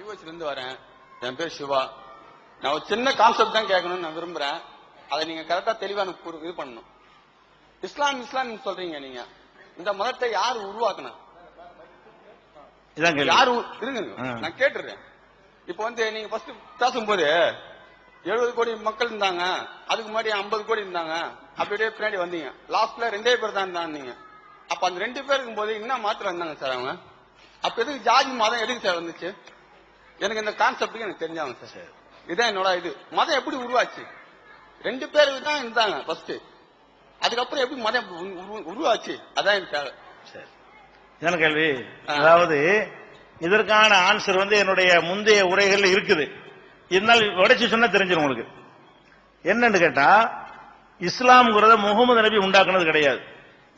இருந்து வரேன். என் பேர் சிவா. நான் ஒரு சின்ன கான்செப்ட் தான் கேட்கணும்னு நான் விரும்புறேன். அதை நீங்க கரெக்டா தெளிவா எனக்கு இது பண்ணணும். இஸ்லாம் இஸ்லாம் சொல்றீங்க நீங்க. இந்த மதத்தை யார் உருவாக்குனா? யார் இருங்க. நான் கேட்டுறேன். இப்போ வந்து நீங்க ஃபர்ஸ்ட் பேசும்போது எழுபது கோடி மக்கள் இருந்தாங்க. அதுக்கு முன்னாடி ஐம்பது கோடி இருந்தாங்க. அப்படியே பின்னாடி வந்தீங்க. லாஸ்ட்ல ரெண்டே பேர் தான் இருந்தாங்க. அப்ப அந்த ரெண்டு பேர் இருக்கும்போது என்ன மாத்திரம் இருந்தாங்க சார் அவங்க. அப்ப எதுக்கு ஜாதி மதம் எதுக்கு சார் வந்துச்சு? எனக்கு இந்த கான்செப்டுக்கு எனக்கு தெரிஞ்சாங்க சார். இதான் என்னோட இது. மதம் எப்படி உருவாச்சு? ரெண்டு பேருக்கு தான் இருந்தாங்க ஃபர்ஸ்ட் அதுக்கப்புறம் எப்படி மதம் உரு- உரு- உருவாச்சு? அதான் எனக்கு தேவை. சரி. இதான கேள்வி. அதாவது இதற்கான ஆன்சர் வந்து என்னுடைய முந்தைய உரைகள்ல இருக்குது. இருந்தாலும் உடைச்சு சொன்னா தெரிஞ்சிடும் உங்களுக்கு. என்னன்னு கேட்டா இஸ்லாம்ங்கிறத முகமது நபி உண்டாக்குனது கிடையாது.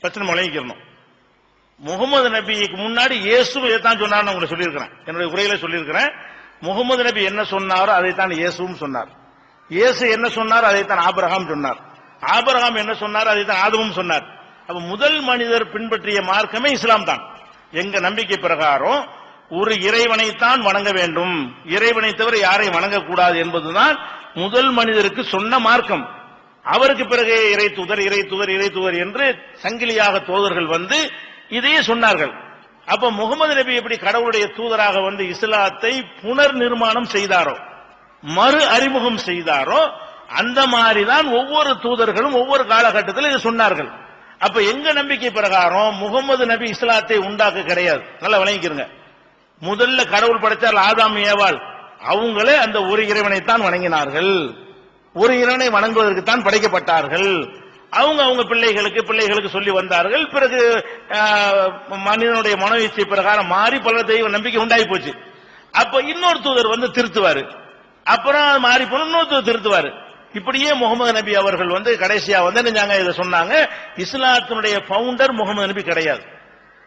பிரச்சனை முழங்கிக்கிறணும் முகமது நபிக்கு முன்னாடி இயேசு இதைத்தான் சொன்னார்னு உங்களுக்கு சொல்லியிருக்கிறேன். என்னுடைய உரையில சொல்லியிருக்கிறேன். முகமது நபி என்ன சொன்னாரோ அதைத்தான் இயேசுவும் சொன்னார். இயேசு என்ன சொன்னார் அதைத்தான் ஆபிரகாம் சொன்னார். ஆபிரகாம் என்ன சொன்னார் அதைத்தான் ஆதமும் சொன்னார். அப்ப முதல் மனிதர் பின்பற்றிய மார்க்கமே இஸ்லாம் தான். எங்க நம்பிக்கை பிரகாரம் ஒரு இறைவனைத்தான் வணங்க வேண்டும். இறைவனை தவிர யாரையும் வணங்கக்கூடாது என்பதுதான் முதல் மனிதருக்கு சொன்ன மார்க்கம். அவருக்கு பிறகு இறை தூதர் இறை தூதர் இறை தூதர் என்று சங்கிலியாக தோதர்கள் வந்து இதையே சொன்னார்கள். அப்ப முகமது நபி எப்படி கடவுளுடைய தூதராக வந்து இஸ்லாத்தை புனர் நிர்மாணம் செய்தாரோ மறு அறிமுகம் செய்தாரோ அந்த மாதிரிதான் ஒவ்வொரு தூதர்களும் ஒவ்வொரு காலகட்டத்தில் இதை சொன்னார்கள். அப்ப எங்க நம்பிக்கை பிரகாரம் முகமது நபி இஸ்லாத்தை உண்டாக்க கிடையாது. நல்லா வணங்கிக்கிறங்க முதல்ல கடவுள் படைத்தார் ஆதாம் ஏவாள். அவங்களே அந்த ஒரு இறைவனைத்தான் வணங்கினார்கள். ஒரு இறைவனை வணங்குவதற்கு தான் படைக்கப்பட்டார்கள். அவங்க அவங்க பிள்ளைகளுக்கு பிள்ளைகளுக்கு சொல்லி வந்தார்கள். பிறகு ஆஹ், மனிதனுடைய மனோ பிரகாரம் மாறி பல தெய்வ நம்பிக்கை உண்டாகி போச்சு. அப்ப இன்னொரு தூதர் வந்து திருத்துவாரு. அப்புறம் மாறி போன இன்னொரு தூதர் திருத்துவாரு. இப்படியே முகமது நபி அவர்கள் வந்து கடைசியா வந்து நினைஞ்சாங்க இதை சொன்னாங்க இஸ்லாத்தினுடைய பவுண்டர் முகமது நபி கிடையாது.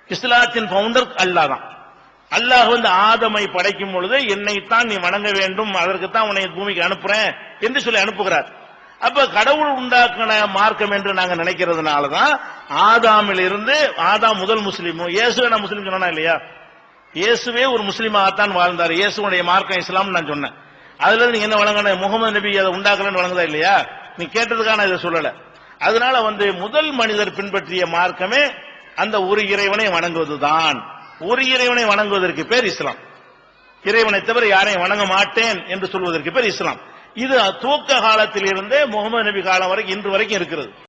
இஸ்லாத்தின் பவுண்டர் அல்லாஹ் தான் அல்லாஹ் வந்து ஆதமை படைக்கும் பொழுது என்னைத்தான் நீ வணங்க வேண்டும் அதற்கு தான் உன்னை பூமிக்கு அனுப்புறேன் என்று சொல்லி அனுப்புகிறார். அப்ப கடவுள் உண்டாக்கின மார்க்கம் என்று நாங்க நினைக்கிறதுனால தான் ஆதாமில் இருந்து ஆதாம் முதல் முஸ்லீம் இயேசுவே நான் முஸ்லீம் சொன்னா இல்லையா? இயேசுவே ஒரு முஸ்லீமாகத்தான் வாழ்ந்தார். இயேசுடைய மார்க்கம் இஸ்லாம் நான் சொன்னேன். அதுல இருந்து நீங்க என்ன வழங்கின முகமது நபி அதை உண்டாக்கலன்னு வழங்குதா இல்லையா? நீ கேட்டதுக்கான இதை சொல்லல. அதனால வந்து முதல் மனிதர் பின்பற்றிய மார்க்கமே அந்த ஒரு இறைவனை வணங்குவதுதான். ஒரு இறைவனை வணங்குவதற்கு பேர் இஸ்லாம். இறைவனை தவிர யாரையும் வணங்க மாட்டேன் என்று சொல்வதற்கு பேர் இஸ்லாம். இது துவக்க காலத்தில் இருந்தே முகமது நபி காலம் வரைக்கும் இன்று வரைக்கும் இருக்கிறது.